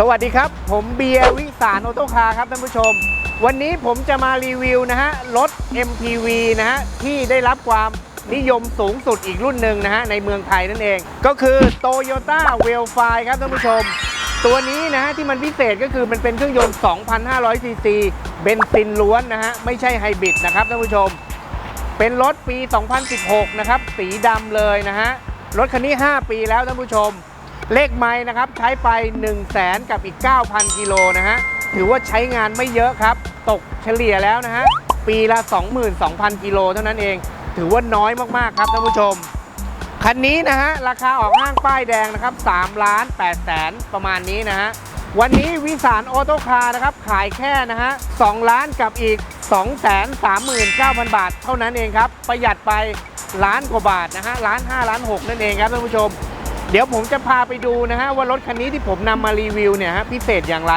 สวัสดีครับ ผมเบียร์วิสารออโตคาครับท่านผู้ชม วันนี้ผมจะมารีวิวนะฮะรถ MPV นะฮะที่ได้รับความนิยมสูงสุดอีกรุ่นหนึ่งนะฮะในเมืองไทยนั่นเอง ก็คือ Toyota w e l f i ครับท่านผู้ชม ตัวนี้นะฮะที่มันพิเศษก็คือมันเป็นเครื่องยนต์ 2,500 ซีซีเบนซินล้วนนะฮะไม่ใช่ไฮบริดนะครับท่านผู้ชม เป็นรถปี 2016 นะครับสีดำเลยนะฮะรถคันนี้ 5 ปีแล้วท่านผู้ชม เลขไม้นะครับใช้ไป 1 0 0 0 0แสนกับอีก 9,000 กิโลนะฮะ ถือว่าใช้งานไม่เยอะครับ ตกเฉลี่ยแล้วนะฮะ ปีละ 22,000 กิโลเท่านั้นเอง ถือว่าน้อยมาก ๆ ครับท่านผู้ชม คันนี้นะฮะ ราคาออกห้างป้ายแดงนะครับ3ล้าน8แสนประมาณนี้นะฮะ วันนี้วิสารออโตคาร์นะครับ ขายแค่นะฮะ2ล้านกับอีก 2 3 9 0 0 0 บาท เท่านั้นเองครับ ประหยัดไปล้านกว่าบาทนะฮะล้าน5ล้าน6นั่นเองครับท่านผู้ชม เดี๋ยวผมจะพาไปดูนะฮะว่ารถคันนี้ที่ผมนำมารีวิวเนี่ยฮะพิเศษอย่างไร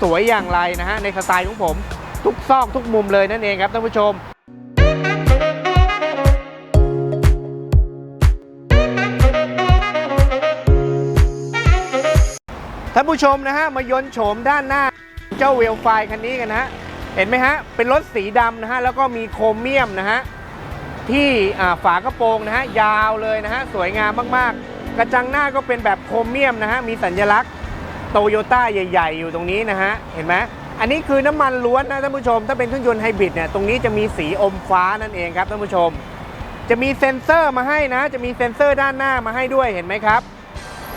สวยอย่างไรนะฮะในสไตล์ของผมทุกซอกทุกมุมเลยนั่นเองครับท่านผู้ชมท่านผู้ชมนะฮะมายนโฉมด้านหน้าเจ้าเวลไฟคันนี้กันนะฮะเห็นไหมฮะเป็นรถสีดำนะฮะแล้วก็มีโครเมียมนะฮะที่ฝากระโปรงนะฮะยาวเลยนะฮะสวยงามมากๆ กระจังหน้าก็เป็นแบบโครเมียมนะฮะ มีสัญลักษณ์โตโยต้าใหญ่ ๆ อยู่ตรงนี้นะฮะ เห็นไหมอันนี้คือน้ำมันล้วนนะท่านผู้ชม ถ้าเป็นเครื่องยนต์ไฮบริดเนี่ย ตรงนี้จะมีสีอมฟ้านั่นเองครับท่านผู้ชม จะมีเซ็นเซอร์มาให้นะ จะมีเซ็นเซอร์ด้านหน้ามาให้ด้วยเห็นไหมครับ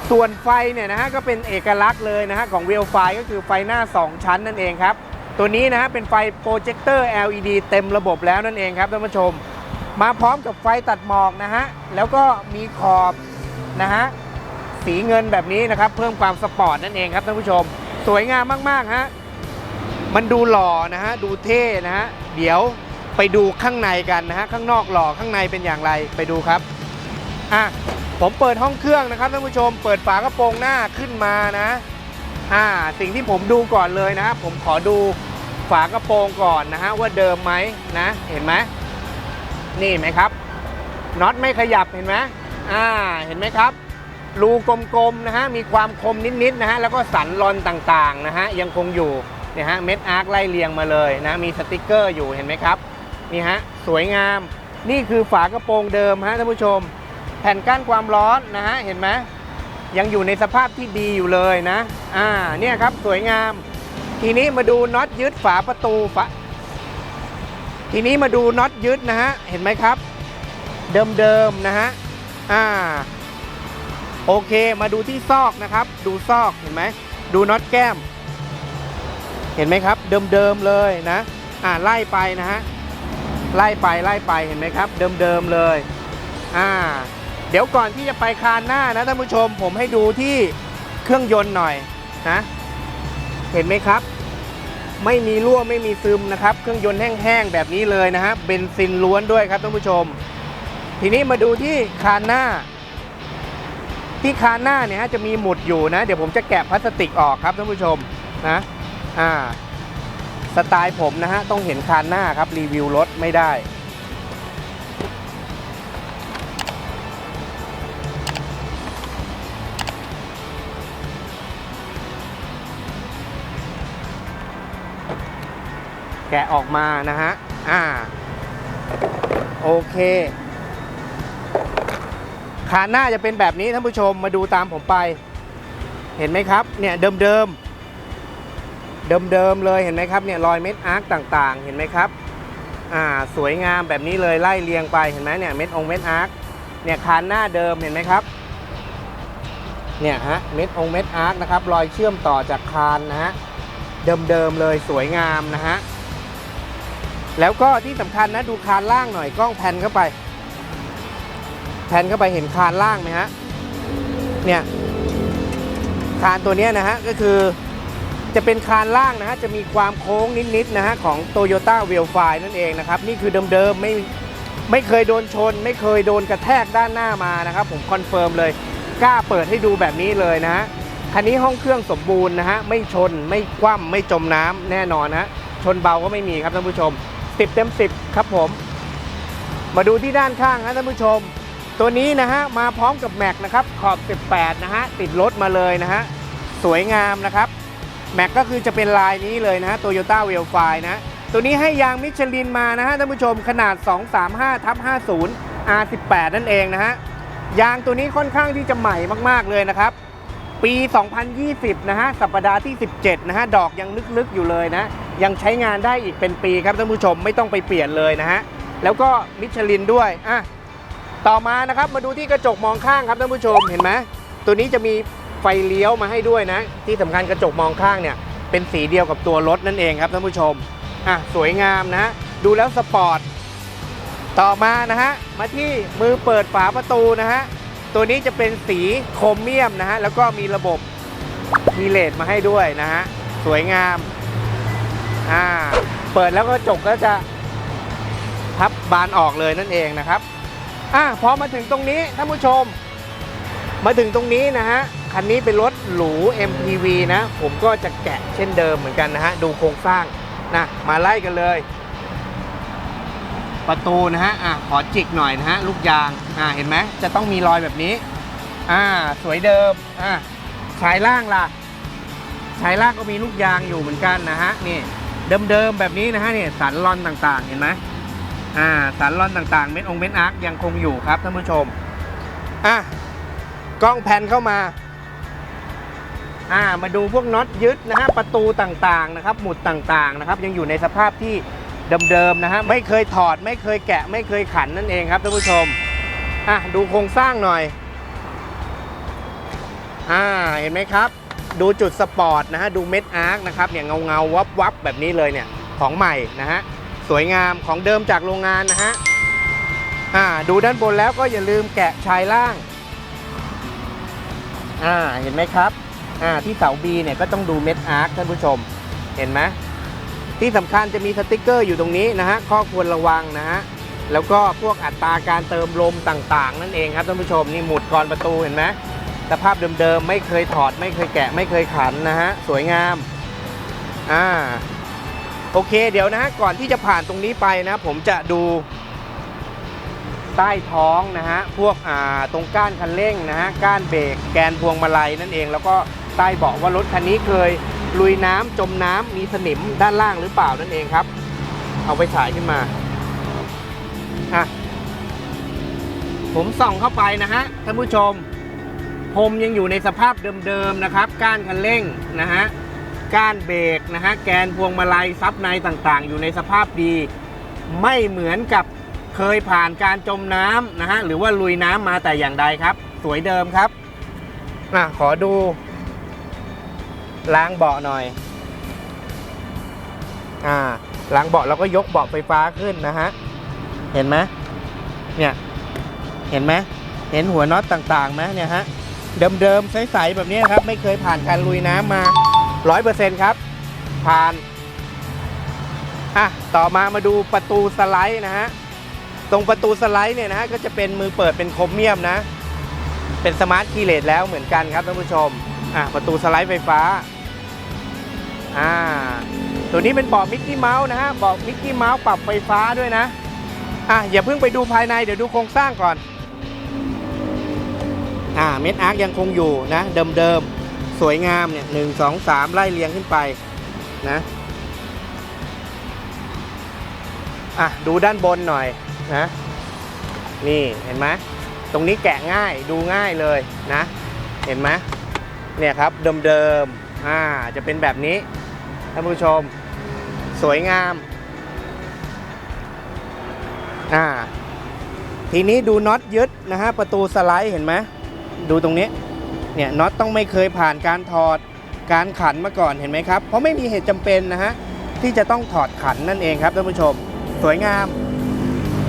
ส่วนไฟเนี่ยนะฮะก็เป็นเอกลักษณ์เลยนะฮะของ w e l f i ก็คือไฟหน้า 2 ชั้นนั่นเองครับ ตัวนี้นะฮะเป็นไฟโปรเจคเตอร์ LED เต็มระบบแล้วนั่นเองครับท่านผู้ชม มาพร้อมกับไฟตัดหมอกนะฮะ แล้วก็มีขอบ นะฮะสีเงินแบบนี้นะครับ เพิ่มความสปอร์ตนั่นเองครับท่านผู้ชม สวยงามมากๆฮะมันดูหล่อนะฮะดูเท่นะฮะเดี๋ยวไปดูข้างในกันนะฮะข้างนอกหล่อข้างในเป็นอย่างไรไปดูครับอะผมเปิดห้องเครื่องนะครับท่านผู้ชม เปิดฝากระโปรงหน้าขึ้นมานะอ่าสิ่งที่ผมดูก่อนเลยนะผมขอดูฝากระโปรงก่อนนะฮะว่าเดิมไหมนะ เห็นไหมนี่ไหมครับน็อตไม่ขยับเห็นไหม อ่าเห็นไหมครับ รูกลมๆนะฮะมีความคมนิดๆนะฮะแล้วก็สันรอนต่างๆนะฮะยังคงอยู่เนี่ยฮะเม็ดอาร์คไล่เรียงมาเลยนะมีสติกเกอร์อยู่เห็นไหมครับนี่ฮะสวยงาม นี่คือฝากระโปรงเดิมฮะท่านผู้ชม แผ่นกั้นความร้อนนะฮะเห็นไหมยังอยู่ในสภาพที่ดีอยู่เลยนะอ่าเนี่ยครับสวยงาม ทีนี้มาดูน็อตยึดฝาประตูฝาทีนี้มาดูน็อตยึดนะฮะเห็นไหมครับ เดิมๆนะฮะ อ่า โอเคมาดูที่ซอกนะครับ ดูซอกเห็นไหม ดูน็อตแก้ม เห็นไหมครับ เดิมๆเลยนะ อ่าไล่ไปนะฮะ ไล่ไปไล่ไปเห็นไหมครับ เดิมๆเลย อ่า เดี๋ยวก่อนที่จะไปคานหน้านะท่านผู้ชม ผมให้ดูที่เครื่องยนต์หน่อยนะ เห็นไหมครับไม่มีรั่วไม่มีซึมนะครับ เครื่องยนต์แห้งๆแบบนี้เลยนะฮะเบนซินล้วนด้วยครับท่านผู้ชม ทีนี้มาดูที่คานหน้า ที่คานหน้าเนี่ยฮะจะมีหมุดอยู่นะ เดี๋ยวผมจะแกะพลาสติกออกครับท่านผู้ชมนะอ่าสไตล์ผมนะฮะต้องเห็นคานหน้าครับรีวิวรถไม่ได้ แกะออกมานะฮะอ่าโอเค คานหน้าจะเป็นแบบนี้ท่านผู้ชมมาดูตามผมไป เห็นไหมครับเนี่ยเดิมเดิมเดิมเดิมๆเลยเห็นไหมครับเนี่ยรอยเม็ดอาร์คต่างๆ เห็นไหมครับอ่าสวยงามแบบนี้เลยไล่เรียงไปเห็นไหมเนี่ยเม็ดองเม็ดอาร์คเนี่ยคานหน้าเดิมเห็นไหมครับเนี่ยฮะเม็ดองเม็ดอาร์คนะครับรอยเชื่อมต่อจากคานนะฮะเดิมๆเลยสวยงามนะฮะแล้วก็ที่สำคัญนะดูคานล่างหน่อยกล้องแพนเข้าไป แพนเข้าไปเห็นคานล่างไหมฮะ เนี่ย คานตัวนี้นะฮะ ก็คือจะเป็นคานล่างนะฮะ จะมีความโค้งนิดๆนะฮะ ของ Toyota w e l f i นั่นเองนะครับ นี่คือเดิมๆไม่ไม่เคยโดนชน ไม่เคยโดนกระแทกด้านหน้ามานะครับ ผมคอนเฟิร์มเลยกล้าเปิดให้ดูแบบนี้เลยนะฮะคันนี้ห้องเครื่องสมบูรณ์นะฮะไม่ชนไม่คว่ำไม่จมน้ำแน่นอนนะฮะชนเบาก็ไม่มีครับท่านผู้ชม 10 เต็ม 10 ครับผม มาดูที่ด้านข้างนะท่านผู้ชม ตัวนี้นะฮะมาพร้อมกับแม็กนะครับขอบ 18 นะฮะติดรถมาเลยนะฮะสวยงามนะครับแม็กก็คือจะเป็นลายนี้เลยนะฮะโตโยต้าเวลไฟนะตัวนี้ให้ยางมิชลินมานะฮะท่านผู้ชมขนาด 235ทับ50 R18 นั่นเองนะฮะยางตัวนี้ค่อนข้างที่จะใหม่มากๆเลยนะครับ ปี 2020 นะฮะสัปดาห์ที่ 17 นะฮะดอกยังลึกๆอยู่เลยนะ ยังใช้งานได้อีกเป็นปีครับท่านผู้ชมไม่ต้องไปเปลี่ยนเลยนะฮะแล้วก็มิชลินด้วยอะ ต่อมานะครับมาดูที่กระจกมองข้างครับท่านผู้ชมเห็นไหมตัวนี้จะมีไฟเลี้ยวมาให้ด้วยนะ ที่สำคัญกระจกมองข้างเนี่ยเป็นสีเดียวกับตัวรถนั่นเองครับท่านผู้ชมอะสวยงามนะ ดูแล้วสปอร์ตต่อมานะฮะมาที่มือเปิดฝาประตูนะฮะตัวนี้จะเป็นสีโครเมียมนะฮะแล้วก็มีระบบคีเลตมาให้ด้วยนะฮะสวยงามอ่าเปิดแล้วก็จกก็จะพับบานออกเลยนั่นเองนะครับ อะพอมาถึงตรงนี้ท่านผู้ชม มาถึงตรงนี้นะฮะ คันนี้เป็นรถหรู MPV นะ ผมก็จะแกะเช่นเดิมเหมือนกันนะฮะ ดูโครงสร้างนะ มาไล่กันเลย ประตูนะฮะ อะขอจิกหน่อยนะฮะ ลูกยาง อ่าเห็นไหมจะต้องมีรอยแบบนี้ อ่า สวยเดิม อ่าชายล่างล่ะชายล่างก็มีลูกยางอยู่เหมือนกันนะฮะ นี่ เดิมๆแบบนี้นะฮะเนี่ยสันลอนต่างๆ เห็นไหม อ่าสันลอนต่างๆ เม็ดองเม็ดอาร์คยังคงอยู่ครับท่านผู้ชม อะกล้องแพนเข้ามา อ่า มาดูพวกน็อตยึดนะฮะ ประตูต่างๆนะครับ หมุดต่างๆนะครับ ยังอยู่ในสภาพที่เดิมๆนะฮะ ไม่เคยถอด ไม่เคยแกะ ไม่เคยขันนั่นเองครับท่านผู้ชม อะ ดูโครงสร้างหน่อย อ่า เห็นไหมครับ ดูจุดสปอร์ตนะฮะ ดูเม็ดอาร์คนะครับ เนี่ยเงาเงาวับวับๆแบบนี้เลยเนี่ย ของใหม่นะฮะ สวยงามของเดิมจากโรงงานนะฮะอ่าดูด้านบนแล้วก็อย่าลืมแกะชายล่างอ่าเห็นไหมครับอ่าที่เสา B เนี่ยก็ต้องดูเม็ดอาร์คท่านผู้ชม เห็นไหมที่สำคัญจะมีสติกเกอร์อยู่ตรงนี้นะฮะข้อควรระวังนะฮะแล้วก็พวกอัตราการเติมลมต่างๆ นั่นเองครับท่านผู้ชมนี่หมุดกรอนประตูเห็นไหมสภาพเดิมๆไม่เคยถอด ไม่เคยแกะ ไม่เคยขันนะฮะสวยงามอ่า โอเค เดี๋ยวนะฮะก่อนที่จะผ่านตรงนี้ไปนะ ผมจะดู ใต้ท้องนะฮะพวกอ่าตรงก้านคันเร่งนะฮะก้านเบรกแกนพวงมาลัยนั่นเอง แล้วก็ใต้เบาะว่ารถคันนี้เคยลุยน้ำจมน้ำมีสนิมด้านล่างหรือเปล่านั่นเองครับ เอาไปฉายขึ้นมาอะผมส่องเข้าไปนะฮะท่านผู้ชมพรมยังอยู่ในสภาพเดิมๆนะครับ ก้านคันเร่งนะฮะ ก้านเบรกนะฮะแกนพวงมาลัยซับในต่างๆ อยู่ในสภาพดี ไม่เหมือนกับเคยผ่านการจมน้ำนะฮะหรือว่าลุยน้ำมาแต่อย่างใดครับ สวยเดิมครับอะขอดู ล้างเบาะหน่อยอ่าล้างเบาะแล้วก็ยกเบาะไฟฟ้าขึ้นนะฮะเห็นไหมเนี่ยเห็นไหมเห็นหัวน็อตต่างๆไหมเนี่ยฮะเดิมๆใสๆแบบนี้ครับ ไม่เคยผ่านการลุยน้ำมา 100%ครับ ผ่าน อะ ต่อมามาดูประตูสไลด์นะฮะ ตรงประตูสไลด์เนี่ยนะฮะ ก็จะเป็นมือเปิดเป็นโครเมียมนะ เป็นสมาร์ทคีเลสแล้วเหมือนกันครับท่านผู้ชม อะ ประตูสไลด์ไฟฟ้า อ่า ตัวนี้เป็นเบาะมิกกี้เมาส์นะฮะ เบาะมิกกี้เมาส์ปรับไฟฟ้าด้วยนะ อะ อย่าเพิ่งไปดูภายใน เดี๋ยวดูโครงสร้างก่อน อ่า เม็ดอาร์คยังคงอยู่นะ เดิมๆ สวยงามเนี่ยหนึ่งสองสามไล่เรียงขึ้นไปนะอะดูด้านบนหน่อยนะนี่เห็นไหมตรงนี้แกะง่ายดูง่ายเลยนะ เห็นไหมเนี่ยครับเดิมๆอ่าจะเป็นแบบนี้ท่านผู้ชม สวยงามอ่าทีนี้ดูน็อตยึดนะฮะประตูสไลด์เห็นไหมดูตรงนี้ เนี่ยน็อตต้องไม่เคยผ่านการถอดการขันมาก่อนเห็นไหมครับ เพราะไม่มีเหตุจำเป็นนะฮะที่จะต้องถอดขันนั่นเองครับท่านผู้ชม สวยงาม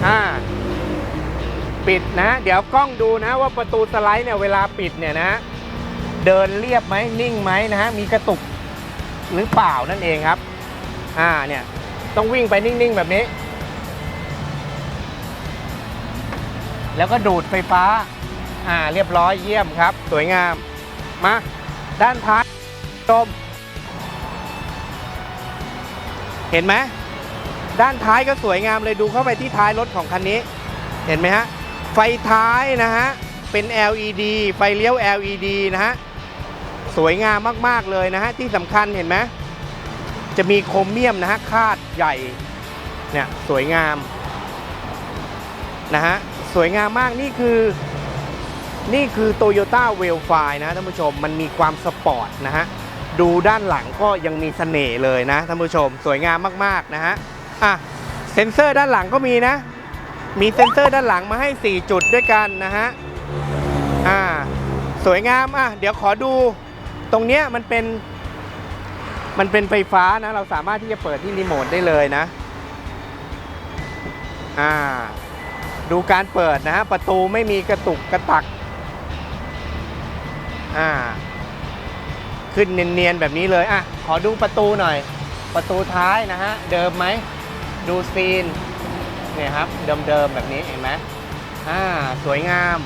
อ่าปิดนะ เดี๋ยวกล้องดูนะว่าประตูสไลด์เนี่ยเวลาปิดเนี่ยนะเดินเรียบไหมนิ่งไหมนะฮะมีกระตุกหรือเปล่านั่นเองครับ อ่าเนี่ยต้องวิ่งไปนิ่งๆแบบนี้ แล้วก็ดูดไฟฟ้า อ่าเรียบร้อยเยี่ยมครับ สวยงาม มา ด้านท้ายชม เห็นไหมด้านท้ายก็สวยงามเลยดูเข้าไปที่ท้ายรถของคันนี้ เห็นไหมฮะ ไฟท้ายนะฮะ เป็น LED ไฟเลี้ยว LED นะฮะ สวยงามมาก ๆ เลยนะฮะ ที่สำคัญเห็นไหมจะมีโครเมียมนะฮะ คาดใหญ่ เนี่ย สวยงามนะฮะ สวยงามมากนี่คือ นี่คือ Toyota w e l f i นะท่านผู้ชมมันมีความสปอร์ตนะฮะ ดูด้านหลังก็ยังมีเสน่ห์เลยนะท่านผู้ชมสวยงามมากๆนะฮะอะเซ็นเซอร์ด้านหลังก็มีนะ มีเซ็นเซอร์ด้านหลังมาให้ 4 จุดด้วยกันนะฮะอ่าสวยงามอะเดี๋ยวขอดูตรงเนี้ยมันเป็น มันเป็นไฟฟ้านะ เราสามารถที่จะเปิดที่รีโมทได้เลยนะอ่าดูการเปิดนะฮะประตูไม่มีกระตุกกระตัก อ่า ขึ้นเนียนๆแบบนี้เลย อะ ขอดูประตูหน่อย ประตูท้ายนะฮะ เดิมไหม ดูซีน เนี่ยครับ เดิมๆแบบนี้เห็นไหมอ่า สวยงาม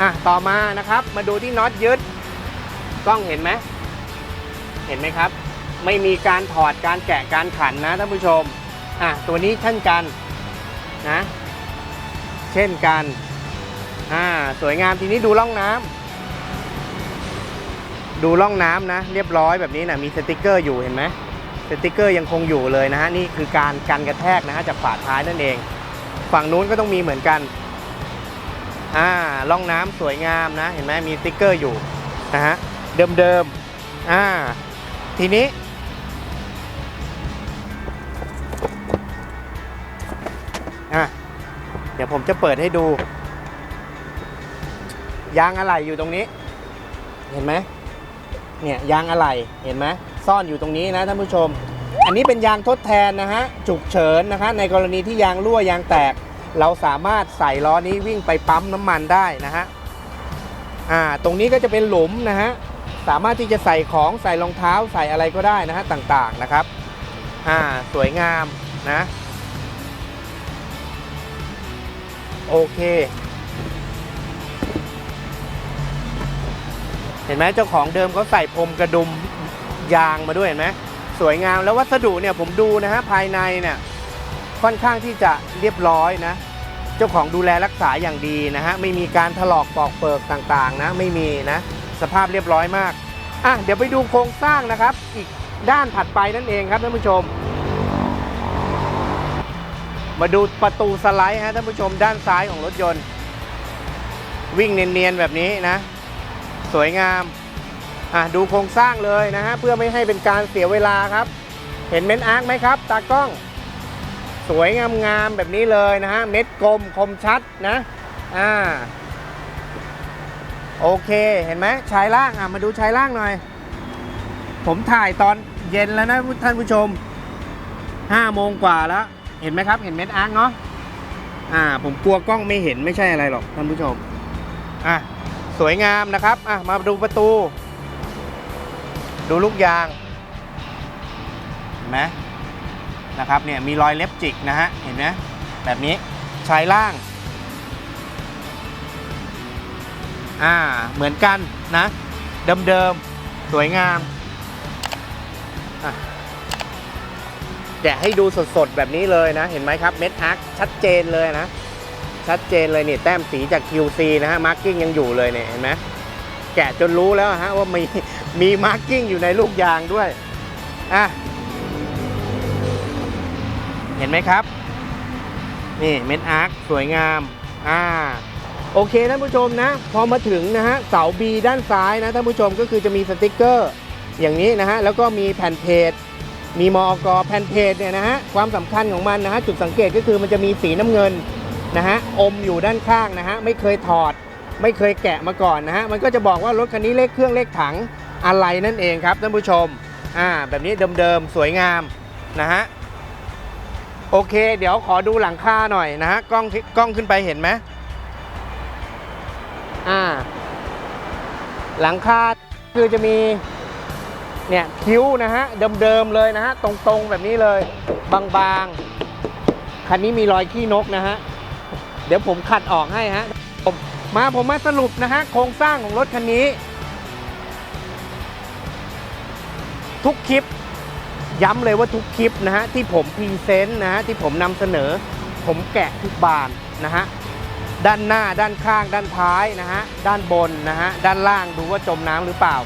อะ ต่อมานะครับ มาดูที่น็อตยึด กล้องเห็นไหม เห็นไหมครับ ไม่มีการถอด การแกะ การขันนะท่านผู้ชม อะ ตัวนี้เช่นกันนะ เช่นกัน อ่า สวยงาม ทีนี้ดูร่องน้ำ ดูร่องน้ำนะ เรียบร้อยแบบนี้นะมีสติกเกอร์อยู่เห็นไหมสติกเกอร์ยังคงอยู่เลยนะฮะนี่คือการกันกระแทกนะฮะจากฝาท้ายนั่นเอง ฝั่งนู้นก็ต้องมีเหมือนกันอ่าร่องน้ำสวยงามนะ เห็นไหมมีสติกเกอร์อยู่นะฮะเดิมๆอ่าทีนี้ อะเดี๋ยวผมจะเปิดให้ดู ยางอะไหล่อยู่ตรงนี้ เห็นไหม เนี่ยยางอะไหล่เห็นไหมซ่อนอยู่ตรงนี้นะท่านผู้ชม อันนี้เป็นยางทดแทนนะฮะฉุกเฉินนะฮะในกรณีที่ยางรั่วยางแตก เราสามารถใส่ล้อนี้วิ่งไปปั๊มน้ำมันได้นะฮะอ่าตรงนี้ก็จะเป็นหลุมนะฮะสามารถที่จะใส่ของใส่รองเท้าใส่อะไรก็ได้นะฮะต่างๆนะครับอ่าสวยงามนะโอเค เห็นไหมเจ้าของเดิมเขาใส่พรมกระดุมยางมาด้วยเห็นไหมสวยงามแล้ววัสดุเนี่ยผมดูนะฮะภายในเนี่ยค่อนข้างที่จะเรียบร้อยนะ เจ้าของดูแลรักษาอย่างดีนะฮะไม่มีการถลอกปอกเปิกต่างๆนะไม่มีนะสภาพเรียบร้อยมากอะเดี๋ยวไปดูโครงสร้างนะครับ อีกด้านถัดไปนั่นเองครับท่านผู้ชม มาดูประตูสไลด์ฮะท่านผู้ชมด้านซ้ายของรถยนต์ วิ่งเนียนๆแบบนี้นะ สวยงามอะดูโครงสร้างเลยนะฮะเพื่อไม่ให้เป็นการเสียเวลาครับ เห็นเม็ดอาร์คไหมครับ ตากล้อง สวยงามๆแบบนี้เลยนะฮะเม็ดกลมคมชัดนะอ่าโอเคเห็นไหมชายล่างอะมาดูชายล่างหน่อย ผมถ่ายตอนเย็นแล้วนะท่านผู้ชม5โมงกว่าแล้วเห็นไหมครับ เห็นเม็ดอาร์คเนาะอ่า ผมกลัวกล้องไม่เห็นไม่ใช่อะไรหรอกท่านผู้ชมอะ สวยงามนะครับอะมาดูประตู ดูลูกยางเห็นไหมนะครับเนี่ยมีรอยเล็บจิกนะฮะเห็นไหมแบบนี้ชายล่างอ่าเหมือนกันนะเดิมๆสวยงามอะแกะให้ดูสดๆแบบนี้เลยนะ เห็นไหมครับเม็ดอาร์คชัดเจนเลยนะ ชัดเจนเลยนี่แต้มสีจาก QC นะฮะมาร์กิ้งยังอยู่เลยเนี่ยเห็นไหมแกะจนรู้แล้วฮะว่ามีมีมาร์กิ้งอยู่ในลูกยางด้วยอะเห็นไหมครับ นี่เม็ดอาร์คสวยงามอ่าโอเคท่านผู้ชมนะ พอมาถึงนะฮะเสา B ด้านซ้ายนะท่านผู้ชมก็คือจะมีสติกเกอร์อย่างนี้นะฮะแล้วก็มีแผ่นเพจมีมอกแผ่นเพจเนี่ยนะฮะความสำคัญของมันนะฮะจุดสังเกตก็คือมันจะมีสีน้ำเงิน นะฮะอมอยู่ด้านข้างนะฮะไม่เคยถอด ไม่เคยแกะมาก่อนนะฮะมันก็จะบอกว่ารถคันนี้เลขเครื่องเลขถังอะไรนั่นเองครับท่านผู้ชมอ่าแบบนี้เดิมๆสวยงามนะฮะโอเค เดี๋ยวขอดูหลังคาหน่อยนะฮะกล้องกล้องขึ้นไปเห็นไหมอ่าหลังคาคือจะมีเนี่ยคิ้วนะฮะเดิมๆเลยนะฮะตรงๆแบบนี้เลยบางๆคันนี้มีรอยขี้นกนะฮะ เดี๋ยวผมขัดออกให้ฮะผมมาผมมาสรุปนะฮะโครงสร้างของรถคันนี้ ทุกคลิป ย้ำเลยว่าทุกคลิปนะฮะที่ผมพรีเซนต์นะฮะที่ผมนำเสนอ ผมแกะทุกบานนะฮะด้านหน้าด้านข้างด้านท้ายนะฮะด้านบนนะฮะด้านล่างดูว่าจมน้ำหรือเปล่า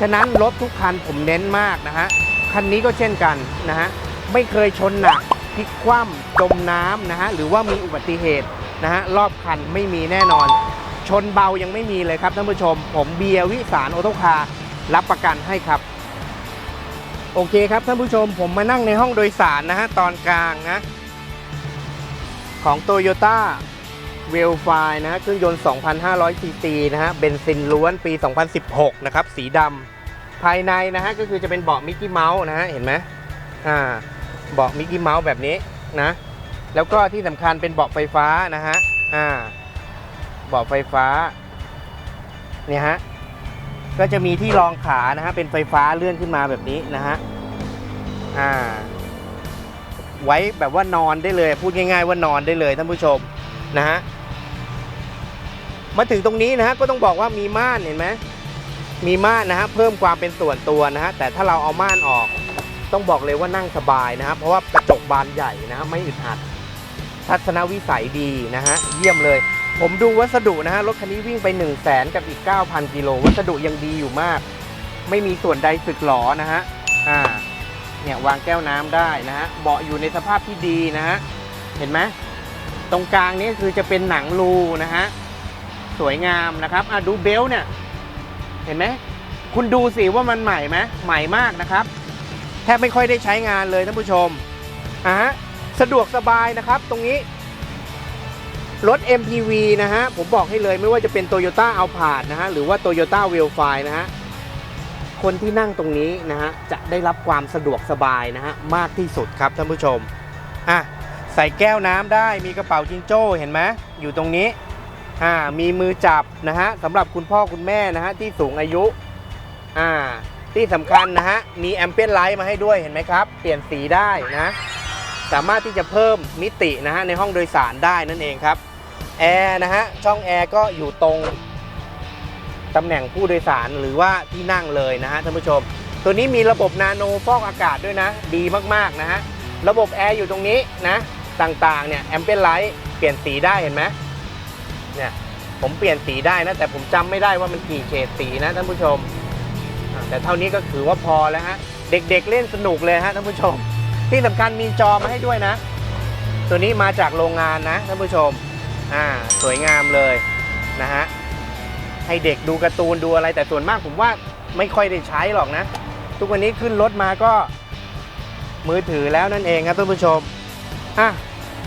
ฉะนั้นรถทุกคันผมเน้นมากนะฮะคันนี้ก็เช่นกันนะฮะไม่เคยชนหนักพลิกคว่ำจมน้ำนะฮะหรือว่ามีอุบัติเหตุ นะฮะรอบคันไม่มีแน่นอน ชนเบายังไม่มีเลยครับท่านผู้ชม ผมเบียร์วิสารโอโตคาร์รับประกันให้ครับ โอเคครับท่านผู้ชมผมมานั่งในห้องโดยสารนะฮะตอนกลางนะ ของ Toyota w e l f i นะฮะเครื่องยนต์ 2,500ซีซีนะฮะเบนซินล้วนปี 2016 นะครับ สีดำภายในนะฮะก็คือจะเป็นเบาะมิกกี้เมาส์นะฮะเห็นไหมอ่าเบาะมิกกี้เมาส์แบบนี้นะ แล้วก็ที่สำคัญเป็นเบาะไฟฟ้านะฮะอ่าเบาะไฟฟ้าเนี่ยฮะก็จะมีที่รองขานะฮะเป็นไฟฟ้าเลื่อนขึ้นมาแบบนี้นะฮะอ่า ไว้แบบว่านอนได้เลย พูดง่าย ๆ ว่านอนได้เลยท่านผู้ชมนะฮะมาถึงตรงนี้นะฮะก็ต้องบอกว่ามีม่านเห็นไหมมีม่านนะฮะเพิ่มความเป็นส่วนตัวนะฮะแต่ถ้าเราเอาม่านออก ต้องบอกเลยว่านั่งสบายนะฮะเพราะว่ากระจกบานใหญ่นะฮะไม่อึดอัด ทัศนวิสัยดีนะฮะ เยี่ยมเลย ผมดูวัสดุนะฮะ รถคันนี้วิ่งไป 1 0 0 0 0แสนกับอีก 9,000 กิโล วัสดุยังดีอยู่มาก ไม่มีส่วนใดสึกหรอนะฮะ อ่า เนี่ยวางแก้วน้ำได้นะฮะ เบาะอยู่ในสภาพที่ดีนะฮะ เห็นไหม ตรงกลางนี้คือจะเป็นหนังรูนะฮะ สวยงามนะครับอะดูเบลต์เนี่ย เห็นไหม คุณดูสิว่ามันใหม่ไหมใหม่มากนะครับ แทบไม่ค่อยได้ใช้งานเลยท่านผู้ชมอะฮะ สะดวกสบายนะครับตรงนี้ รถ MPV นะฮะ ผมบอกให้เลยไม่ว่าจะเป็น Toyota a l p a r d นะฮะ หรือว่า Toyota w e l f i นะฮะ คนที่นั่งตรงนี้นะฮะ จะได้รับความสะดวกสบายนะฮะ มากที่สุดครับท่านผู้ชม อะ ใส่แก้วน้ำได้มีกระเป๋าจิงโจ้เห็นไหมอยู่ตรงนี้อ่ามีมือจับนะฮะสำหรับคุณพ่อคุณแม่นะฮะ ที่สูงอายุอ่าที่สำคัญนะฮะ มีแอมเปียนไลท์มาให้ด้วยเห็นไหมครับ เปลี่ยนสีได้นะ สามารถที่จะเพิ่มมิตินะฮะในห้องโดยสารได้นั่นเองครับแอร์นะฮะช่องแอร์ก็อยู่ตรงตำแหน่งผู้โดยสารหรือว่าที่นั่งเลยนะฮะท่านผู้ชม ตัวนี้มีระบบนาโนฟอกอากาศด้วยนะ ดีมากๆนะฮะระบบแอร์อยู่ตรงนี้นะต่างๆเนี่ยแอมเปียนไลท์เปลี่ยนสีได้เห็นไหมเนี่ยผมเปลี่ยนสีได้นะแต่ผมจำไม่ได้ว่ามันกี่เฉดสีนะท่านผู้ชม แต่เท่านี้ก็ถือว่าพอแล้วฮะเด็กๆเล่นสนุกเลยฮะท่านผู้ชม ที่สำคัญมีจอมาให้ด้วยนะ ตัวนี้มาจากโรงงานนะท่านผู้ชม อ่า สวยงามเลยนะฮะ ให้เด็กดูการ์ตูนดูอะไรแต่ส่วนมากผมว่าไม่ค่อยได้ใช้หรอกนะ ทุกวันนี้ขึ้นรถมาก็มือถือแล้วนั่นเองครับท่านผู้ชม อะ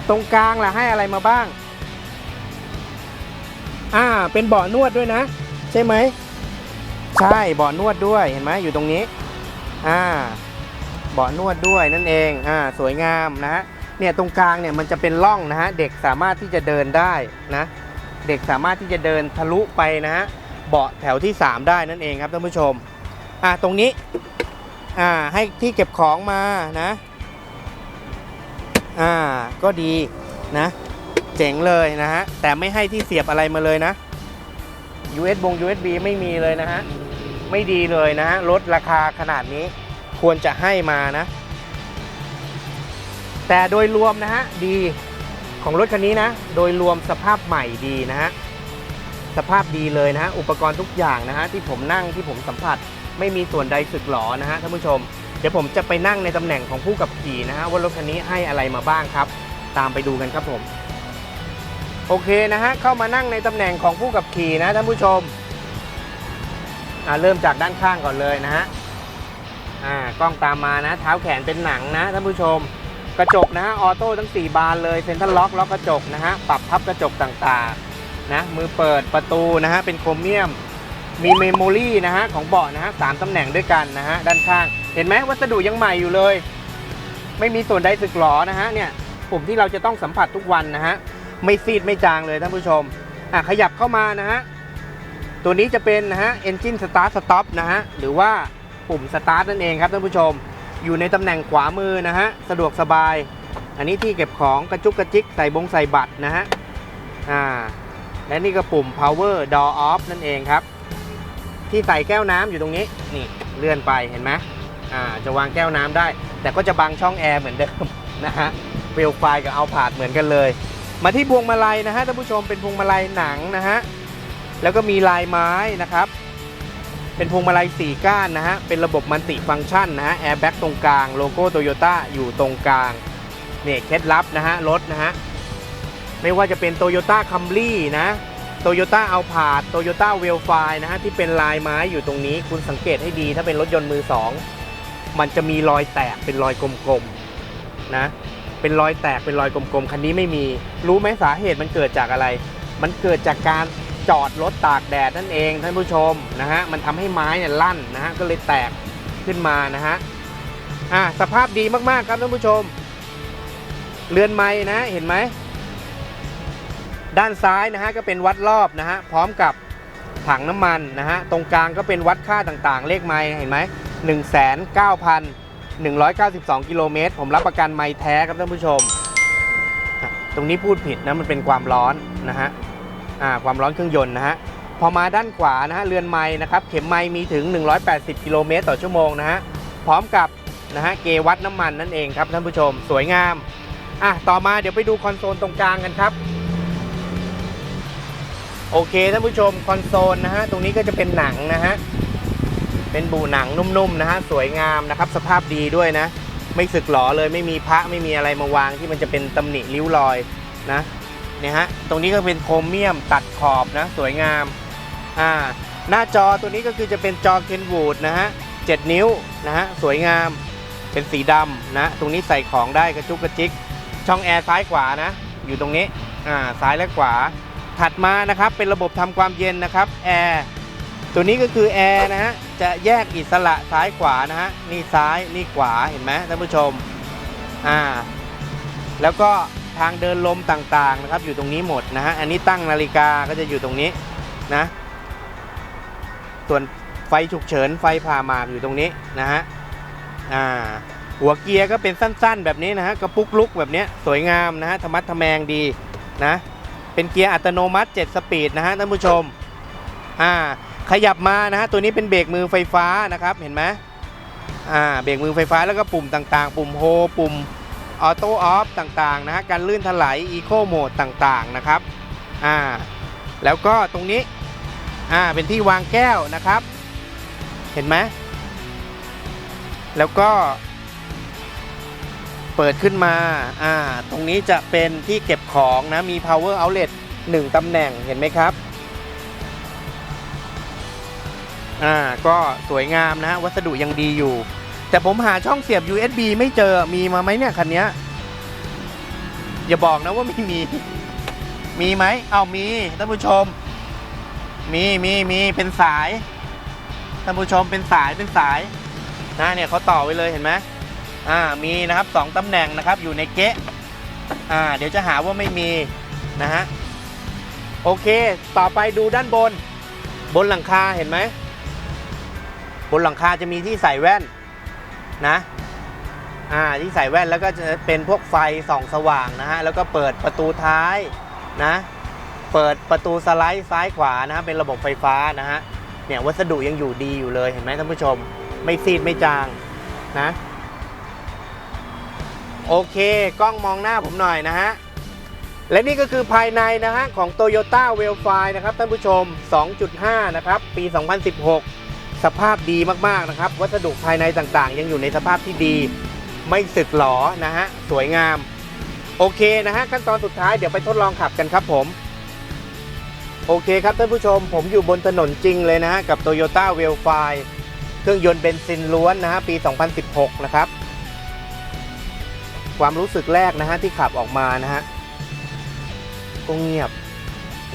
ตรงกลางล่ะให้อะไรมาบ้าง อ่า เป็นเบาะนวดด้วยนะ ใช่ไหม ใช่เบาะนวดด้วยเห็นไหมอยู่ตรงนี้ อ่า เบาะนวดด้วยนั่นเองอ่าสวยงามนะฮะเนี่ยตรงกลางเนี่ยมันจะเป็นร่องนะฮะเด็กสามารถที่จะเดินได้นะเด็กสามารถที่จะเดินทะลุไปนะฮะเบาะแถวที่ 3 ได้นั่นเองครับท่านผู้ชมอ่าตรงนี้อ่าให้ที่เก็บของมานะอ่าก็ดีนะเจ๋งเลยนะฮะแต่ไม่ให้ที่เสียบอะไรมาเลยนะ US บง USB ไม่มีเลยนะฮะไม่ดีเลยนะฮะลดราคาขนาดนี้ ควรจะให้มานะ แต่โดยรวมนะฮะดีของรถคันนี้นะ โดยรวมสภาพใหม่ดีนะฮะสภาพดีเลยนะฮะอุปกรณ์ทุกอย่างนะฮะที่ผมนั่งที่ผมสัมผัสไม่มีส่วนใดสึกหรอนะฮะท่านผู้ชม เดี๋ยวผมจะไปนั่งในตำแหน่งของผู้ขับขี่นะฮะว่ารถคันนี้ให้อะไรมาบ้างครับ ตามไปดูกันครับผม โอเคนะฮะเข้ามานั่งในตำแหน่งของผู้ขับขี่นะท่านผู้ชมเริ่มจากด้านข้างก่อนเลยนะฮะ อ่ากล้องตามมานะ เท้าแขนเป็นหนังนะท่านผู้ชม กระจกนะฮะออโต้ทั้ง 4 บานเลยเซ็นทรัลล็อกล็อกกระจกนะฮะปรับพับกระจกต่างๆนะมือเปิดประตูนะฮะเป็นโครเมียม มีเมมโมรี่นะฮะของเบาะนะฮะสามตำแหน่งด้วยกันนะฮะด้านข้าง เห็นไหมวัสดุยังใหม่อยู่เลย ไม่มีส่วนใดสึกหรอนะฮะเนี่ยปุ่มที่เราจะต้องสัมผัสทุกวันนะฮะไม่ซีดไม่จางเลยท่านผู้ชมอะขยับเข้ามานะฮะตัวนี้จะเป็นนะฮะ engine start stop นะฮะหรือว่า ปุ่ม start นั่นเองครับท่านผู้ชม อยู่ในตำแหน่งขวามือนะฮะสะดวกสบาย อันนี้ที่เก็บของกระจุกกระจิกใส่บงใส่บัตรนะฮะอ่าและนี่ก็ปุ่ม power door off นั่นเองครับ ที่ใส่แก้วน้ำอยู่ตรงนี้นี่เลื่อนไปเห็นไหมอ่าจะวางแก้วน้ำได้ แต่ก็จะบังช่องแอร์เหมือนเดิมนะฮะเวลไฟกับเอาผาดเหมือนกันเลย มาที่พวงมาลัยนะฮะท่านผู้ชมเป็นพวงมาลัยหนังนะฮะแล้วก็มีลายไม้นะครับ เป็นพวงมาลัย4ก้านนะฮะ เป็นระบบมัลติฟังก์ชันนะฮะ แอร์แบ็กตรงกลาง โลโก้โตโยต้าอยู่ตรงกลาง เนี่ยเคล็ดลับนะฮะ รถนะฮะ ไม่ว่าจะเป็นโตโยต้าคัมรี่นะโตโยต้าเอาผาดโตโยต้าเวลไฟนะฮะ ที่เป็นลายไม้อยู่ตรงนี้ คุณสังเกตให้ดีถ้าเป็นรถยนต์มือสองมันจะมีรอยแตกเป็นรอยกลมๆนะ เป็นรอยแตกเป็นรอยกลมๆ คันนี้ไม่มี รู้ไหมสาเหตุมันเกิดจากอะไร มันเกิดจากการ จอดรถตากแดดนั่นเองท่านผู้ชมนะฮะมันทำให้ไม้เนี่ยลั่นนะฮะก็เลยแตกขึ้นมานะฮะอ่าสภาพดีมากๆครับท่านผู้ชม เรือนไม้นะเห็นไหมด้านซ้ายนะฮะก็เป็นวัดรอบนะฮะพร้อมกับถังน้ำมันนะฮะตรงกลางก็เป็นวัดค่าต่างๆ เลขไม้เห็นไหมหนึ่งแสนเก้าพันหนึ่งร้อยเก้าสิบสองกิโลเมตรผมรับประกันไม้แท้ครับท่านผู้ชม ตรงนี้พูดผิดนะมันเป็นความร้อนนะฮะ ความร้อนเครื่องยนต์นะฮะพอมาด้านขวานะฮะเรือนไม้นะครับเข็มไม้มีถึง 180 กิโลเมตรต่อชั่วโมงนะฮะพร้อมกับนะฮะเกวัดน้ำมันนั่นเองครับท่านผู้ชมสวยงามอะต่อมาเดี๋ยวไปดูคอนโซลตรงกลางกันครับโอเคท่านผู้ชมคอนโซลนะฮะตรงนี้ก็จะเป็นหนังนะฮะเป็นบูหนังนุ่มๆนะฮะสวยงามนะครับสภาพดีด้วยนะ ไม่สึกหรอเลยไม่มีพระไม่มีอะไรมาวางที่มันจะเป็นตำหนิริ้วรอยนะ เนี่ยฮะตรงนี้ก็เป็นโครเมียมตัดขอบนะสวยงามอ่าหน้าจอตัวนี้ก็คือจะเป็นจอเคนวูดนะฮะ7นิ้วนะฮะสวยงามเป็นสีดำนะตรงนี้ใส่ของได้กระจุกกระจิก ช่องแอร์ซ้ายขวานะ อยู่ตรงนี้อ่าซ้ายและขวา ถัดมานะครับเป็นระบบทำความเย็นนะครับแอร์ตัวนี้ก็คือแอร์นะฮะจะแยกอิสระซ้ายขวานะฮะนี่ซ้ายนี่ขวาเห็นไหมท่านผู้ชมอ่าแล้วก็ ทางเดินลมต่างๆนะครับอยู่ตรงนี้หมดนะฮะอันนี้ตั้งนาฬิกาก็จะอยู่ตรงนี้นะส่วนไฟฉุกเฉินไฟผ่าหมากอยู่ตรงนี้นะฮะอ่าหัวเกียร์ก็เป็นสั้นๆ แบบนี้นะฮะกระปุกลุกแบบนี้สวยงามนะฮะธรรมัดทแมงดีนะเป็นเกียร์อัตโนมัติ 7 สปีดนะฮะท่านผู้ชมอ่าขยับมานะฮะตัวนี้เป็นเบรกมือไฟฟ้านะครับเห็นไหมอ่าเบรกมือไฟฟ้าแล้วก็ปุ่มต่างๆ ปุ่มโฮปุ่ม ออโต้ออฟต่างๆนะฮะการลื่นถลายอีโคโหมดต่างๆนะครับอ่าแล้วก็ตรงนี้อ่าเป็นที่วางแก้วนะครับ เห็นไหมแล้วก็เปิดขึ้นมา อ่า ตรงนี้จะเป็นที่เก็บของนะ มี power outlet 1ตำแหน่ง เห็นไหมครับ อ่า ก็สวยงามนะ วัสดุยังดีอยู่ แต่ผมหาช่องเสียบ USB ไม่เจอมีมาไหมเนี่ยคันนี้อย่าบอกนะว่าไม่มี มีไหมเอามีท่านผู้ชม มีมีมีเป็นสายท่านผู้ชมเป็นสายเป็นสายนะเนี่ยเขาต่อไว้เลยเห็นไหมอ่ามีนะครับสองตำแหน่งนะครับอยู่ในเก๊ะอ่าเดี๋ยวจะหาว่าไม่มีนะฮะโอเค ต่อไปดูด้านบน บนหลังคาเห็นไหม บนหลังคาจะมีที่ใส่แว่น นะอ่าที่ใส่แว่นแล้วก็จะเป็นพวกไฟส่องสว่างนะฮะแล้วก็เปิดประตูท้ายนะเปิดประตูสไลด์ซ้ายขวานะฮะเป็นระบบไฟฟ้านะฮะเนี่ยวัสดุยังอยู่ดีอยู่เลยเห็นไหมท่านผู้ชม ไม่ซีดไม่จางนะโอเค กล้องมองหน้าผมหน่อยนะฮะ และนี่ก็คือภายในนะฮะของ Toyota w e l f i นะครับท่านผู้ชม 2.5 นะครับ ปี 2016 สภาพดีมากๆนะครับ วัสดุภายในต่างๆ ยังอยู่ในสภาพที่ดี ไม่สึกหรอนะฮะสวยงาม โอเคนะฮะขั้นตอนสุดท้ายเดี๋ยวไปทดลองขับกันครับผมโอเคครับท่านผู้ชมผมอยู่บนถนนจริงเลยนะฮะกับ Toyota w e l f i เครื่องยนต์เบนซินล้วนนะฮะปี 2016 นะครับ ความรู้สึกแรกนะฮะที่ขับออกมานะฮะก็เงียบ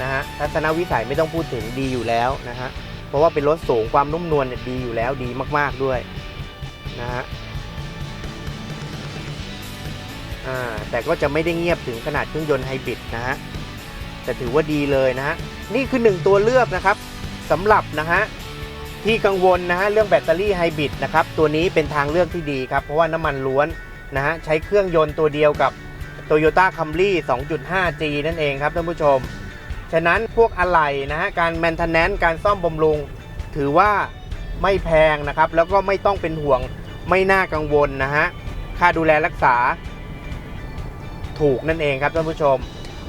นะฮะทัศนวิสัยไม่ต้องพูดถึงดีอยู่แล้วนะฮะ เพราะว่าเป็นรถสูงความนุ่มนวลเนี่ยดีอยู่แล้วดีมากๆด้วยนะฮะแต่ก็จะไม่ได้เงียบถึงขนาดเครื่องยนต์ไฮบริดนะฮะแต่ถือว่าดีเลยนะฮะนี่คือหนึ่งตัวเลือกนะครับสำหรับนะฮะที่กังวลนะฮะเรื่องแบตเตอรี่ไฮบริดนะครับตัวนี้เป็นทางเลือกที่ดีครับ เพราะว่าน้ำมันล้วนนะฮะใช้เครื่องยนต์ตัวเดียวกับ Toyota Camry 2.5G นั่นเองครับท่านผู้ชม ฉะนั้นพวกอะไหล่นะฮะการแมนเทนแนนการซ่อมบำรุง ถือว่าไม่แพงนะครับ แล้วก็ไม่ต้องเป็นห่วงไม่น่ากังวลนะฮะค่าดูแลรักษา ถูกนั่นเองครับท่านผู้ชม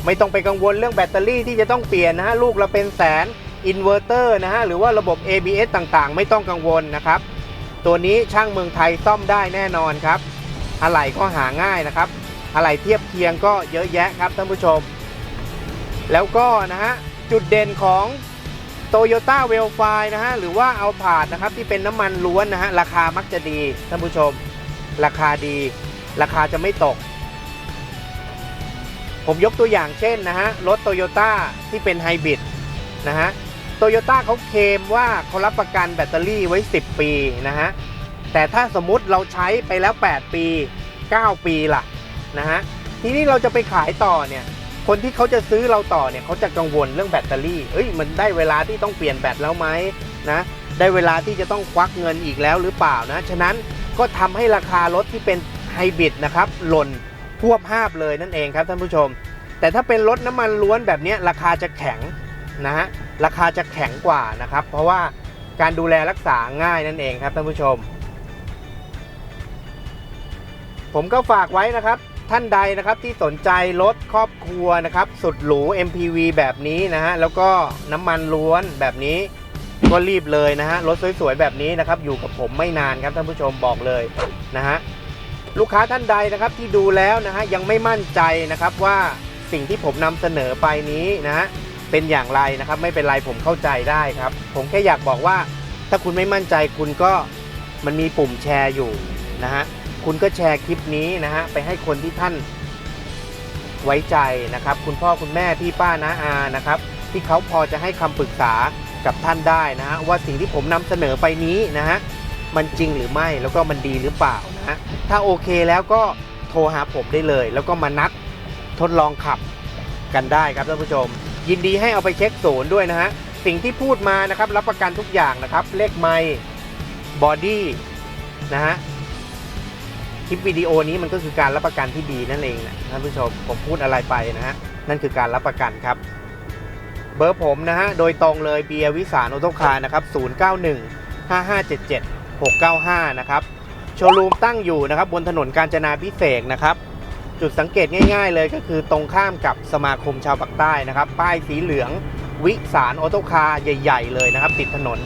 ไม่ต้องไปกังวลเรื่องแบตเตอรี่ที่จะต้องเปลี่ยนนะฮะลูกละเป็นแสนอินเวอร์เตอร์นะฮะหรือว่าระบบ ABS ต่างๆ ไม่ต้องกังวลนะครับ ตัวนี้ช่างเมืองไทยซ่อมได้แน่นอนครับอะไหล่ก็หาง่ายนะครับอะไหล่เทียบเคียงก็เยอะแยะครับท่านผู้ชม แล้วก็นะฮะจุดเด่นของโตโยต้าเวลไฟนะฮะหรือว่าเอาผาดนะครับที่เป็นน้ำมันล้วนนะฮะราคามักจะดีท่านผู้ชม ราคาดี ราคาจะไม่ตก ผมยกตัวอย่างเช่นนะฮะรถโตโยต้าที่เป็นไฮบริดนะฮะโตโยต้าเขาเคลมว่าเขารับประกันแบตเตอรี่ไว้ 10 ปีนะฮะแต่ถ้าสมมุติเราใช้ไปแล้ว 8 ปี 9 ปีล่ะนะฮะทีนี้เราจะไปขายต่อเนี่ย คนที่เขาจะซื้อเราต่อเนี่ยเขาจะกังวลเรื่องแบตเตอรี่ เอ้ยมันได้เวลาที่ต้องเปลี่ยนแบตแล้วไหมนะ ได้เวลาที่จะต้องควักเงินอีกแล้วหรือเปล่านะ ฉะนั้นก็ทำให้ราคารถที่เป็นไฮบริดนะครับหล่นพวบภาพเลยนั่นเองครับท่านผู้ชม แต่ถ้าเป็นรถน้ำมันล้วนแบบนี้ราคาจะแข็งนะฮะราคาจะแข็งกว่านะครับ เพราะว่าการดูแลรักษาง่ายนั่นเองครับท่านผู้ชม ผมก็ฝากไว้นะครับ ท่านใดนะครับที่สนใจรถครอบครัวนะครับ สุดหรู MPV แบบนี้นะฮะ แล้วก็น้ำมันล้วนแบบนี้ก็รีบเลยนะฮะ รถสวยๆแบบนี้นะครับ อยู่กับผมไม่นานครับท่านผู้ชมบอกเลยนะฮะ ลูกค้าท่านใดนะครับที่ดูแล้วนะฮะ ยังไม่มั่นใจนะครับว่าสิ่งที่ผมนำเสนอไปนี้นะฮะ เป็นอย่างไรนะครับ ไม่เป็นไรผมเข้าใจได้ครับ ผมแค่อยากบอกว่า ถ้าคุณไม่มั่นใจคุณก็มันมีปุ่มแชร์อยู่นะฮะ คุณก็แชร์คลิปนี้นะฮะไปให้คนที่ท่านไว้ใจนะครับ คุณพ่อคุณแม่พี่ป้าน้าอานะครับ ที่เขาพอจะให้คำปรึกษากับท่านได้นะฮะว่าสิ่งที่ผมนำเสนอไปนี้นะฮะมันจริงหรือไม่แล้วก็มันดีหรือเปล่านะฮะถ้าโอเคแล้วก็โทรหาผมได้เลย แล้วก็มานัดทดลองขับกันได้ครับท่านผู้ชม ยินดีให้เอาไปเช็คศูนย์ด้วยนะฮะสิ่งที่พูดมานะครับรับประกันทุกอย่างนะครับ เลขไมค์บอดี้นะฮะ คลิปวิดีโอนี้มันก็คือการรับประกันที่ดีนั่นเองนะท่านผู้ชมผมพูดอะไรไปนะฮะนั่นคือการรับประกันครับ เบอร์ผมนะฮะโดยตรงเลยเบียร์วิสานออโต้คาร์นะครับ091 5577 695 นะครับ โชว์รูมตั้งอยู่นะครับบนถนนกาญจนาพิเศษกนะครับ จุดสังเกตง่าย ๆ เลยก็คือตรงข้ามกับสมาคมชาวปากใต้นะครับ ป้ายสีเหลืองวิสานออโต้คาร์ใหญ่ ๆ เลยนะครับ ติดถนน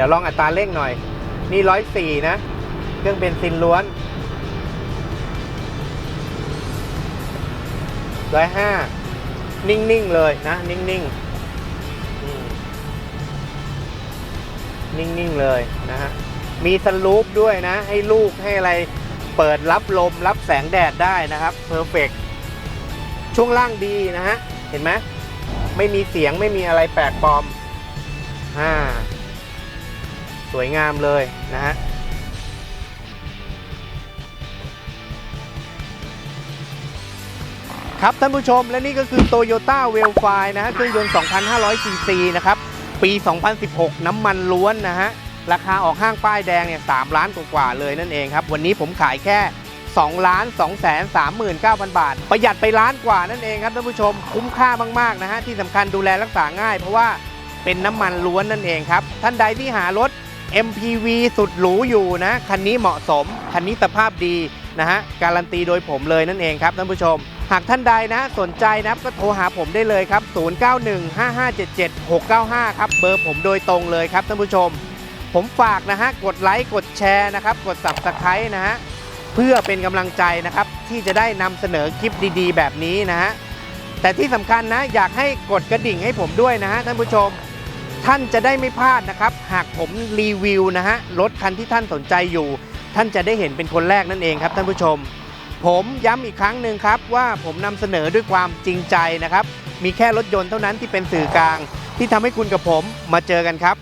ดี๋ยวลองอัตราเร่งหน่อย นี่ร้อยสี่นะ เครื่องเบนซินล้วนร้อยห้านิ่ง ๆ เลยนะ นิ่ง ๆ นิ่ง ๆ เลยนะฮะ มีสลูปด้วยนะ ให้ลูกให้อะไรเปิดรับลมรับแสงแดดได้นะครับเพอร์เฟกช่วงล่างดีนะฮะ เห็นไหมไม่มีเสียงไม่มีอะไรแปลกปลอมอ่า สวยงามเลยนะฮะครับท่านผู้ชมและนี่ก็คือ Toyota w e l f i นะฮะเครื่องยนต์ 2,500 ซีซีนะครับ ปี 2016 น้ำมันล้วนนะฮะ ราคาออกห้างป้ายแดงเนี่ย3ล้านกว่าๆเลยนั่นเองครับ วันนี้ผมขายแค่2ล้าน2แสน39,000 บาท ประหยัดไปล้านกว่านั่นเองครับท่านผู้ชมคุ้มค่ามากๆนะฮะที่สำคัญดูแลรักษาง่าย เพราะว่าเป็นน้ำมันล้วนนั่นเองครับ ท่านใดที่หารถ MPV สุดหรูอยู่นะ คันนี้เหมาะสม คันนี้สภาพดีนะฮะ การันตีโดยผมเลยนั่นเองครับท่านผู้ชม หากท่านใดนะสนใจนะก็โทรหาผมได้เลยครับ 0915577695 ครับ เบอร์ผมโดยตรงเลยครับท่านผู้ชม ผมฝากนะฮะ กดไลค์ กดแชร์นะครับ กด Subscribe นะฮะ เพื่อเป็นกำลังใจนะครับ ที่จะได้นำเสนอคลิปดีๆ แบบนี้นะฮะ แต่ที่สำคัญนะอยากให้กดกระดิ่งให้ผมด้วยนะฮะท่านผู้ชม ท่านจะได้ไม่พลาดนะครับ หากผมรีวิวนะฮะรถคันที่ท่านสนใจอยู่ ท่านจะได้เห็นเป็นคนแรกนั่นเองครับท่านผู้ชม ผมย้ำอีกครั้งหนึ่งครับว่าผมนำเสนอด้วยความจริงใจนะครับ มีแค่รถยนต์เท่านั้นที่เป็นสื่อกลาง ที่ทำให้คุณกับผมมาเจอกันครับ